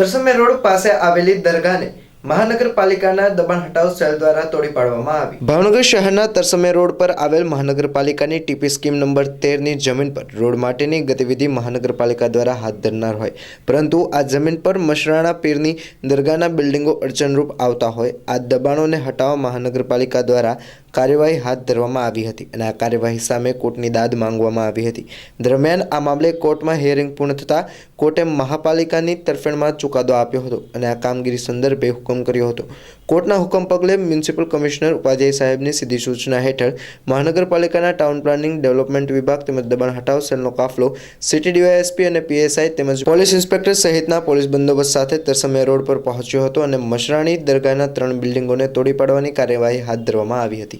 તરસમે road પાસે આવેલી દરગાહને મહાનગરપાલિકાના દબાણ હટાવ સેલ દ્વારા તોડી પાડવામાં આવી. ભાવનગર શહેરના તરસમે રોડ પર આવેલ મહાનગરપાલિકાની ટીપી સ્કીમ નંબર તેરની જમીન પર રોડ માટેની ગતિવિધિ મહાનગરપાલિકા દ્વારા હાથ ધરનાર હોય. પરંતુ આ જમીન પર મશરાણા પીરની દરગાહના બિલ્ડિંગો અડચણરૂપ આવતા હોય. આ દબાણોને હટાવવા મહાનગરપાલિકા દ્વારા કાર્યવાહી હાથ ધરવામાં આવી હતી અને આ કાર્યવાહી સામે કોર્ટની દાદ માંગવામાં આવી હતી. દરમિયાન આ મામલે કોર્ટમાં હિયરિંગ પૂર્ણ થતાં કોર્ટે મહાપાલિકાની તરફેણમાં ચુકાદો આપ્યો હતો અને આ કામગીરી સંદર્ભે હુકમ કર્યો હતો. કોર્ટના હુકમ પગલે મ્યુનિસિપલ કમિશનર ઉપાધ્યાય સાહેબની સીધી સૂચના હેઠળ મહાનગરપાલિકાના ટાઉન પ્લાનિંગ ડેવલપમેન્ટ વિભાગ તેમજ દબાણ હટાવ સેલનો કાફલો, સિટી ડીવાયએસપી અને પીએસઆઈ તેમજ પોલીસ ઇન્સ્પેક્ટર સહિતના પોલીસ બંદોબસ્ત સાથે તરસમે રોડ પર પહોંચ્યો હતો અને મશરાણી દરગાહના ત્રણ બિલ્ડિંગોને તોડી પાડવાની કાર્યવાહી હાથ ધરવામાં આવી હતી.